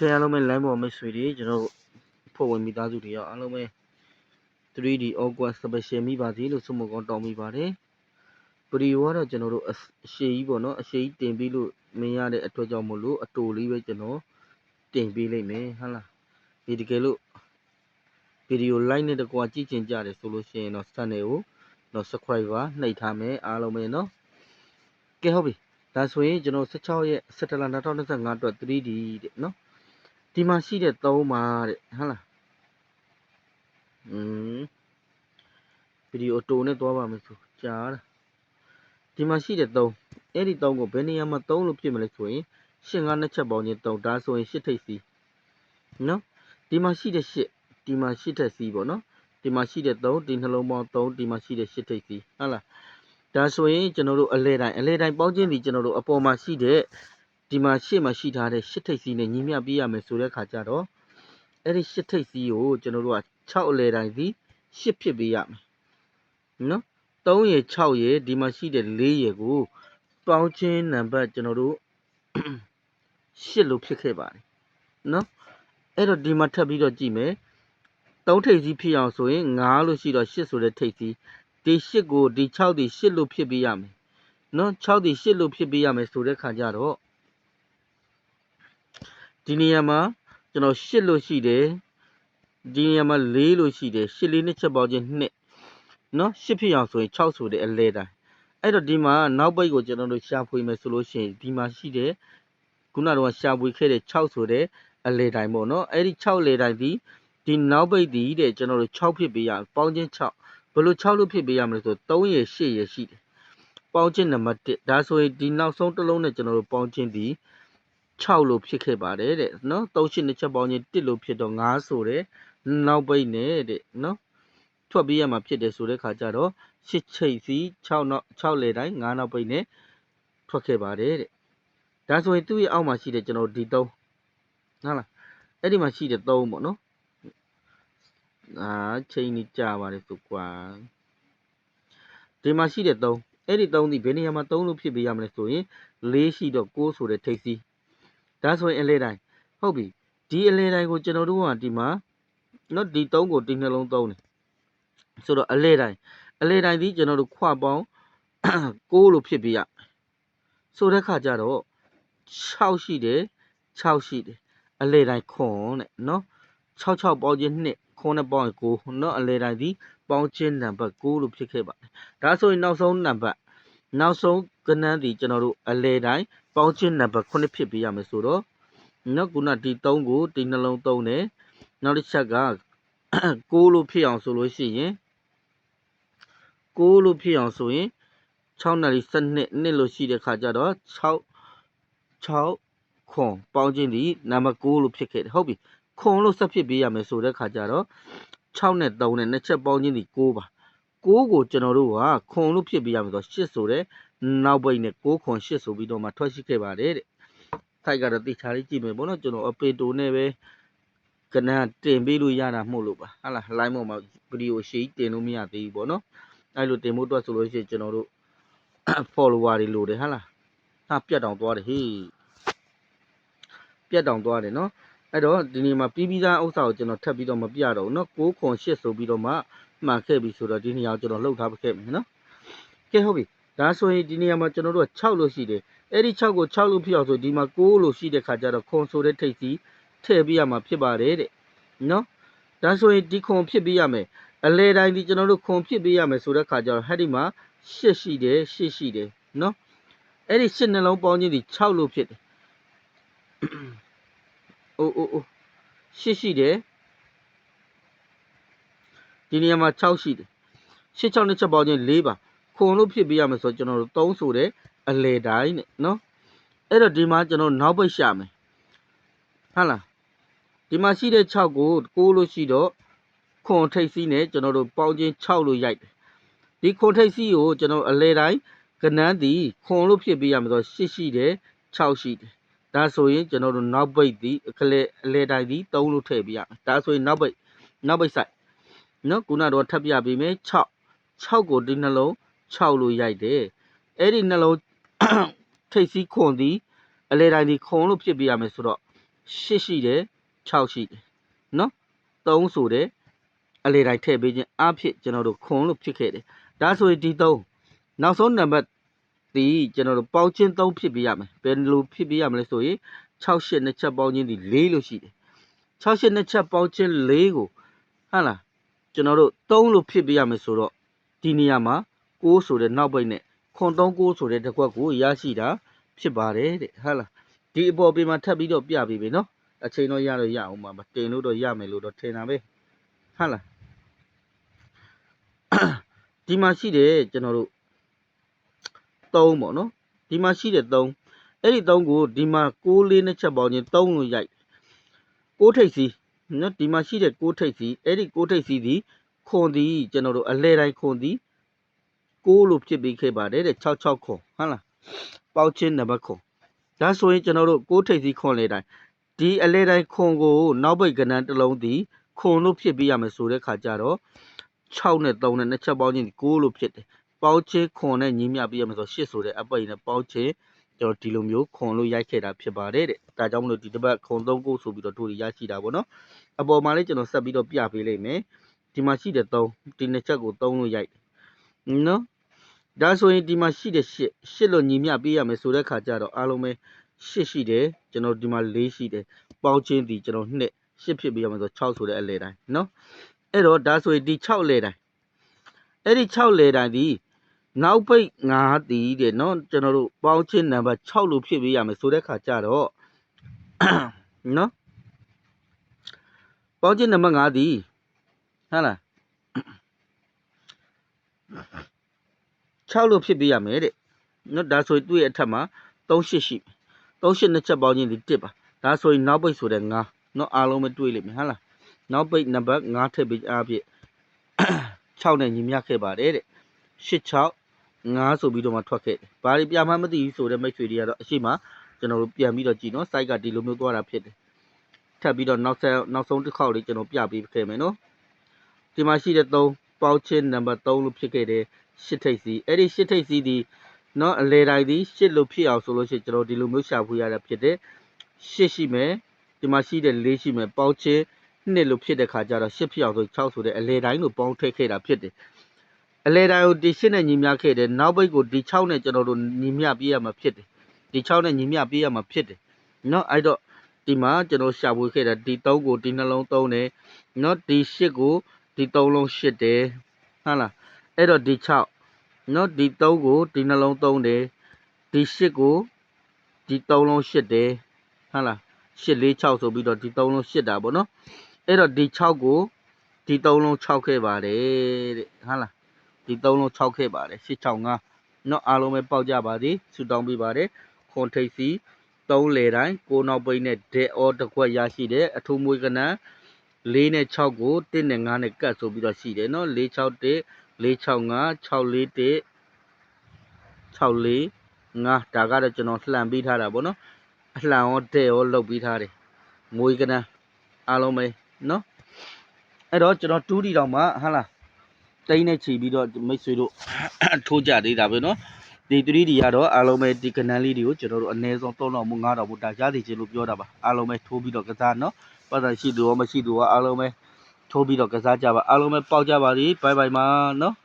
ခင်အားလုံးပဲ line ပေါ်မိတ်ဆွေတွေကျွန်တော်တို့ဖွဲ့ဝင်မိသားစုတွေရောအားလုံးပဲ 3D Awkward Special မိပါစေလို့ဆုမကောင်းတောင်းမိပါတယ်ပရီဝါတော့ကျွန်တော်တို့အရှိကြီးပေါ့နော်အရှိကြီးတင်ပြီးလို့မင်းရတဲ့အတွက်ကြောင့်မို့လို့အတူလေးပဲကျွန်တော်တင်ပေးလိုက်မယ်ဟုတ်လားဒီတကယ်လို့ဗီဒီယို like နဲ့တကွာကြည့်ချင်ကြတယ်ဆိုလို့ရှိရင်တော့ channel ကိုတော့ subscriber နှိပ်ထားမယ်အားလုံးပဲเนาะကဲဟုတ်ပြီဒါဆိုရင်ကျွန်တော်16ရက်17လ2025အတွက် 3D တဲ့เนาะ ဒီမှာရှိတဲ့3ပါတဲ့ဟုတ်လားอืมဗီဒီယိုတိုနဲ့သွားပါမယ်ဆိုကြားတာဒီမှာရှိတဲ့3အဲ့ဒီ3ကိုဘယ်နေရာမှာ3လို့ဖြစ်မလဲဆိုရင်ရှင်းကနှစ်ချက်ပေါင်းခြင်း3ဒါဆိုရင်8ထိပ်စီနော်ဒီမှာရှိတဲ့8ဒီမှာ8ထက်စီပေါ့နော်ဒီမှာရှိတဲ့3ဒီနှလုံးပေါင်း3ဒီမှာရှိတဲ့8ထိပ်စီဟုတ်လားဒါဆိုရင်ကျွန်တော်တို့အလဲတိုင်းအလဲတိုင်းပေါင်းခြင်းဒီကျွန်တော်တို့အပေါ်မှာရှိတဲ့ ဒီမှာရှေ့မှာရှိထားတဲ့ရှစ်ထိပ်စီနဲ့ညီမျှပေးရမယ်ဆိုတဲ့ခါကျတော့အဲ့ဒီရှစ်ထိပ်စီကိုကျွန်တော်တို့က6အလဲတိုင်းစီရှစ်ဖြစ်ပေးရမယ်နော်3ရေ6ရေဒီမှာရှိတဲ့4ရေကိုပေါင်းချင်းနံပါတ်ကျွန်တော်တို့ရှစ်လို့ဖြစ်ခဲ့ပါတယ်နော်အဲ့တော့ဒီမှာထပ်ပြီးတော့ကြည့်မယ်3ထိပ်စီဖြစ်အောင်ဆိုရင်9လို့ရှိတော့8ဆိုတဲ့ထိပ်စီဒီ8ကိုဒီ6ဒီ8လို့ဖြစ်ပေးရမယ်နော်6ဒီ8လို့ဖြစ်ပေးရမယ်ဆိုတဲ့ခါကျတော့ ဒီနေရာမှာကျွန်တော်8လို့ရှိတယ်ဒီနေရာမှာ4လို့ရှိတယ်8လေးနှစ်ချက်ပေါင်းခြင်း2နော်8ဖြစ်အောင်ဆိုရင်6ဆိုတဲ့အလဲတိုင်းအဲ့တော့ဒီမှာနောက်ပိတ်ကိုကျွန်တော်တို့ရှာဖွေမယ်ဆိုလို့ရှိရင်ဒီမှာရှိတဲ့ခုနကတော့ရှာဖွေခဲ့တဲ့6ဆိုတဲ့အလဲတိုင်းပေါ့နော်အဲ့ဒီ6လဲတိုင်းဒီဒီနောက်ပိတ်ဒီတဲ့ကျွန်တော်တို့6ဖြစ်ပေးရပေါင်းခြင်း6ဘယ်လို6လို့ဖြစ်ပေးရမလဲဆို3ရယ်8ရယ်ရှိတယ်ပေါင်းခြင်းနံပါတ်1ဒါဆိုရင်ဒီနောက်ဆုံးတစ်လုံးနဲ့ကျွန်တော်တို့ပေါင်းခြင်းဒီ 6လို့ဖြစ်ခဲ့ပါတယ်တဲ့နော်3ရှစ်နှစ်ချက်ပေါင်းခြင်း1လို့ဖြစ်တော့9ဆိုတဲ့နောက်ပိတ်နဲ့တဲ့နော်ထွက်ပြီးရမှာဖြစ်တယ်ဆိုတဲ့ခါကျတော့8ချိတ်စီ6နောက်6လေတိုင်း9နောက်ပိတ်နဲ့ထွက်ခဲ့ပါတယ်တဲ့ဒါဆိုရင်သူ့ရဲ့အောက်မှာရှိတဲ့ကျွန်တော်ဒီ3ဟုတ်လားအဲ့ဒီမှာရှိတဲ့3ပေါ့နော်အာချိန်ကြီးကြာပါတယ်ဆိုကွာဒီမှာရှိတဲ့3အဲ့ဒီ3ဒီဘယ်နေရာမှာ3လို့ဖြစ်ပေးရမလဲဆိုရင်4ရှိတော့6ဆိုတဲ့ထိပ်စီ ဒါဆိုရင်အလဲတိုင်းဟုတ်ပြီဒီအလဲတိုင်းကိုကျွန်တော်တို့ကဒီမှာနော်ဒီ3ကိုဒီနှလုံးသုံးတယ်ဆိုတော့အလဲတိုင်းအလဲတိုင်းဒီကျွန်တော်တို့ခွပေါင်း6လို့ဖြစ်ပေးရဆိုတဲ့ခါကျတော့6ရှိတယ်6ရှိတယ်အလဲတိုင်းခွန်တဲ့နော်66ပေါင်းခြင်း2ခွန်နဲ့ပေါင်းရင်9နော်အလဲတိုင်းဒီပေါင်းခြင်းနံပါတ်9လို့ဖြစ်ခဲ့ပါတယ်ဒါဆိုရင်နောက်ဆုံးနံပါတ်နောက်ဆုံးကဏ္ဍဒီကျွန်တော်တို့အလဲတိုင်း ပေါင်းခြင်းနံပါတ်9ဖြစ်ပေးရမယ်ဆိုတော့နော်ခုနဒီ3ကိုဒီနှလုံး3နဲ့နောက်တစ်ချက်က6လို့ဖြစ်အောင်ဆိုလို့ရှိရင်6လို့ဖြစ်အောင်ဆိုရင်6နာရီ7နှစ်နှစ်လို့ရှိတဲ့ခါကျတော့6 6ခွန်ပေါင်းခြင်းဒီနံပါတ်6လို့ဖြစ်ခဲ့တယ်ဟုတ်ပြီခွန်လို့ဆက်ဖြစ်ပေးရမယ်ဆိုတဲ့ခါကျတော့6နဲ့3နဲ့နှစ်ချက်ပေါင်းခြင်းဒီ6ပါ6ကိုကျွန်တော်တို့ကခွန်လို့ဖြစ်ပေးရမယ်ဆိုတော့8ဆိုတဲ့ နောက်ပိတ်နဲ့6ခွန်8ဆိုပြီးတော့မှထွက်ရှိခဲ့ပါတယ်တဲ့ထိုက်ကတော့တိချာလေးကြည့်မယ်ပေါ့နော်ကျွန်တော်အပေတိုနဲ့ပဲကနန်းတင်ပေးလို့ရတာမှုလို့ပါဟာလား line ပေါ်မှာဗီဒီယိုရှေ့တင်လို့မရသေးဘူးပေါ့နော်အဲ့လိုတင်ဖို့အတွက်ဆိုလို့ရှိရင်ကျွန်တော်တို့ follower တွေလိုတယ်ဟာလားဟာပြတ်တောင်သွားတယ်ဟေးပြတ်တောင်သွားတယ်နော်အဲ့တော့ဒီနေ့မှာပြီးပြီးသားဥစ္စာကိုကျွန်တော်ထပ်ပြီးတော့မပြတော့ဘူးနော်6ခွန်8ဆိုပြီးတော့မှမှန်ခဲ့ပြီဆိုတော့ဒီနေရာကိုကျွန်တော်လှုပ်ထားခဲ့မယ်နော်ကဲဟုတ်ပြီ ဒါဆိုရင်ဒီနေရာမှာကျွန်တော်တို့က6လို့ရှိတယ်အဲ့ဒီ6ကို6လို့ဖြစ်အောင်ဆိုဒီမှာ9လို့ရှိတဲ့ခါကျတော့ခွန်ဆိုတဲ့ထိပ်စီထည့်ပေးရမှာဖြစ်ပါတယ်တဲ့နော်ဒါဆိုရင်ဒီခွန်ဖြစ်ပေးရမယ်အလဲတိုင်းဒီကျွန်တော်တို့ခွန်ဖြစ်ပေးရမယ်ဆိုတဲ့ခါကျတော့ဟဲ့ဒီမှာ8ရှိတယ်8ရှိတယ်နော်အဲ့ဒီ8နှလုံးပေါင်းခြင်းဒီ6လို့ဖြစ်တယ်အိုးအိုးအိုး8ရှိတယ်ဒီနေရာမှာ6ရှိတယ်8 6နဲ့ချက်ပေါင်းခြင်း4ပါ ခွန်လို့ဖြစ်ပေးရမယ်ဆိုတော့ကျွန်တော်တို့3ဆိုတဲ့အလဲတိုင်းနဲ့နော်အဲ့တော့ဒီမှာကျွန်တော်နောက်ပိတ်ရှာမယ်ဟုတ်လားဒီမှာရှိတဲ့6ကို6လို့ရှိတော့ခွန်ထိပ်စီးနဲ့ကျွန်တော်တို့ပေါင်းချင်း6လို့ရိုက်တယ်ဒီခွန်ထိပ်စီးကိုကျွန်တော်အလဲတိုင်းကနန်းသည်ခွန်လို့ဖြစ်ပေးရမှာဆို8ရှိတယ်6ရှိတယ်ဒါဆိုရင်ကျွန်တော်တို့နောက်ပိတ်သည်အခလဲအလဲတိုင်းသည်3လို့ထည့်ပေးရမယ်ဒါဆိုရင်နောက်ပိတ်နောက်ပိတ်ဆိုင်နော်ခုနတော့ထပ်ပြပေးမယ်6 6ကိုဒီနှလုံး 6လို့ရိုက်တယ်အဲ့ဒီနှလုံးထိပ်စီးခွန်သည်အလဲတိုင်းသည်ခွန်လို့ဖြစ်ပေးရမယ်ဆိုတော့8ရှိတယ်6ရှိတယ်နော်3ဆိုတဲ့အလေတိုင်းထည့်ပေးခြင်းအဖြစ်ကျွန်တော်တို့ခွန်လို့ဖြစ်ခဲ့တယ်ဒါဆိုရင်ဒီ3နောက်ဆုံးနံပါတ်ဒီကျွန်တော်တို့ပေါင်းချင်း3ဖြစ်ပေးရမယ်ဘယ်လိုဖြစ်ပေးရမလဲဆိုရင်6 8နှစ်ချက်ပေါင်းချင်းဒီ4လို့ရှိတယ်6 8နှစ်ချက်ပေါင်းချင်း4ကိုဟုတ်လားကျွန်တော်တို့3လို့ဖြစ်ပေးရမယ်ဆိုတော့ဒီနေရာမှာ 6ဆိုတဲ့နောက်ပိတ်နဲ့ခွန်3 9ဆိုတဲ့တစ်ခွက်ကိုရရှိတာဖြစ်ပါတယ်တဲ့ဟုတ်လားဒီအပေါ်ပြင်မှာထပ်ပြီးတော့ပြပေးပြီနော်အချိန်တော့ရတော့ရအောင်ပါမတင်လို့တော့ရမယ်လို့တော့ထင်တာပဲဟုတ်လားဒီမှာရှိတယ်ကျွန်တော်တို့3ပေါ့နော်ဒီမှာရှိတယ်3အဲ့ဒီ3ကိုဒီမှာ6လေးနှစ်ချက်ပေါင်းချင်း3လို့ရိုက်6ထိပ်စီနော်ဒီမှာရှိတဲ့6ထိပ်စီအဲ့ဒီ6ထိပ်စီဒီခွန်ဒီကျွန်တော်တို့အလဲတိုင်းခွန်ဒီ 6လို့ဖြစ်ပြီးခဲ့ပါတယ်တဲ့66ခွန်ဟုတ်လားပေါက်ချင်းနံပါတ်ခွန်ဒါဆိုရင်ကျွန်တော်တို့6ထိပ်စီခွန်လေတိုင်းဒီအလဲတိုင်းခွန်ကိုနောက်ပိတ်ကဏ္ဍတစ်လုံးဒီခွန်လို့ဖြစ်ပြီးရမယ်ဆိုတဲ့ခါကျတော့6နဲ့3နဲ့နှစ်ချက်ပေါင်းချင်းဒီ6လို့ဖြစ်တယ်ပေါက်ချင်းခွန်နဲ့ညီမျှပြီးရမယ်ဆို8ဆိုတဲ့အပိတ်နဲ့ပေါက်ချင်းကျွန်တော်ဒီလိုမျိုးခွန်လို့ရိုက်ခဲ့တာဖြစ်ပါတယ်တဲ့ဒါကြောင့်မလို့ဒီတစ်ပတ်ခွန်3ကိုဆိုပြီးတော့တို့ရရှိတာပေါ့နော်အပေါ်မှာလေးကျွန်တော်ဆက်ပြီးတော့ပြပေးလိုက်မယ်ဒီမှာရှိတဲ့3ဒီနှစ်ချက်ကို3လို့ရိုက်တယ် နော်ဒါဆိုရင်ဒီမှာရှိတဲ့8 8လို့ညီမျှပေးရမယ်ဆိုတဲ့ခါကျတော့အားလုံးပဲ8ရှိတယ်ကျွန်တော်ဒီမှာ4ရှိတယ်ပေါင်းချင်းဒီကျွန်တော်2 8ဖြစ်ပေးရမယ်ဆို6ဆိုတဲ့အလဲတိုင်းနော်အဲ့တော့ဒါဆိုရင်ဒီ6လဲတိုင်းအဲ့ဒီ6လဲတိုင်းဒီနောက်ပိတ်9တီးတဲ့နော်ကျွန်တော်တို့ပေါင်းချင်းနံပါတ်6လို့ဖြစ်ပေးရမယ်ဆိုတဲ့ခါကျတော့နော်ပေါင်းချင်းနံပါတ်9တီးဟုတ်လား 6လို့ဖြစ်ပေးရမယ်တဲ့နော်ဒါဆိုရင်သူ့ရဲ့အထက်မှာ38ရှိ38နှစ်ချက်ပေါင်းချင်းဒီ1ပါဒါဆိုရင်နောက်ပိတ်ဆိုတဲ့9နော်အားလုံးပဲတွေးလိမ့်မယ်ဟုတ်လားနောက်ပိတ်နံပါတ်9ထည့်ပေးအားဖြင့်6နဲ့ညီမျှခဲ့ပါတယ်တဲ့86 9ဆိုပြီးတော့မှထွက်ခဲ့တယ်။ဘာတွေပြမှန်းမသိဘူးဆိုတဲ့မိတ်ဆွေတွေကတော့အရှိမကျွန်တော်တို့ပြန်ပြီးတော့ကြည့်နော်။ site ကဒီလိုမျိုးသွားတာဖြစ်တယ်။ထပ်ပြီးတော့နောက်ဆက်နောက်ဆုံးတစ်ခေါက်လေးကျွန်တော်ပြပေးခဲ့မယ်နော်။ဒီမှာရှိတဲ့3 ပေါက်ချစ်နံပါတ်3လို့ဖြစ်ခဲ့တယ်ရှစ်ထိပ်စီအဲ့ဒီရှစ်ထိပ်စီဒီနော်အလဲတိုင်းဒီရှစ်လို့ဖြစ်အောင်ဆိုလို့ရှိရင်ကျွန်တော်ဒီလိုမျိုးရှာဖွေရတာဖြစ်တယ်ရှစ်ရှိမယ်ဒီမှာရှိတဲ့၄ရှိမယ်ပေါက်ချစ်နှစ်လို့ဖြစ်တဲ့ခါကျတော့ရှစ်ဖြစ်အောင်ဆို6ဆိုတဲ့အလဲတိုင်းကိုပေါင်းထည့်ခဲ့တာဖြစ်တယ်အလဲတိုင်းကိုဒီရှစ်နဲ့ညီမျှခဲ့တယ်နောက်ဘိတ်ကိုဒီ6နဲ့ကျွန်တော်တို့ညီမျှပြရမှာဖြစ်တယ်ဒီ6နဲ့ညီမျှပြရမှာဖြစ်တယ်နော်အဲ့တော့ဒီမှာကျွန်တော်ရှာဖွေခဲ့တာဒီ3ကိုဒီနှလုံးသုံးတယ်နော်ဒီ8ကို ဒီ3လုံး8တယ်ဟုတ်လားအဲ့တော့ဒီ6เนาะဒီ3ကိုဒီနှလုံး3တယ်ဒီ8ကိုဒီ3လုံး8တယ်ဟုတ်လား8 4 6ဆိုပြီးတော့ဒီ3လုံး8တာပေါ့เนาะအဲ့တော့ဒီ6ကိုဒီ3လုံး6ခဲ့ပါတယ်တဲ့ဟုတ်လားဒီ3လုံး6ခဲ့ပါတယ်665เนาะအားလုံးပဲပေါက်ကြပါသည်ဆူတောင်းပေးပါတယ်ခွန်ထိပ်စီ3လေတိုင်းကိုနောက်ပိတ်နဲ့ဒဲအောတစ်ခွက်ရရှိတယ်အထူးမွေးကနန်း 4နဲ့6ကို1နဲ့5နဲ့ကတ်ဆိုပြီးတော့ရှိတယ်เนาะ461 465 641 64 5ဒါကတော့ကျွန်တော်လှန်ပေးထားတာပေါ့နော်အလှန်ရောတဲ့ရောလုတ်ပေးထားတယ်ငွေကနန်းအားလုံးပဲเนาะအဲ့တော့ကျွန်တော်တူးတီတောင်မှဟာလားတိန်းနဲ့ချီပြီးတော့မိတ်ဆွေတို့ ထိုးကြသေးတာပဲเนาะဒီ 3D ကတော့အားလုံးပဲဒီကနန်းလေးတွေကိုကျွန်တော်တို့အနည်းဆုံး3000မို့9000မို့ဒါရသေးချင်လို့ပြောတာပါအားလုံးပဲထိုးပြီးတော့ကစားเนาะ ပတ်သက်ရှိသူရောမရှိသူရောအားလုံးပဲထိုးပြီးတော့ကစားကြပါအားလုံးပဲပေါက်ကြပါသည်ဘိုင်ဘိုင်ပါနော်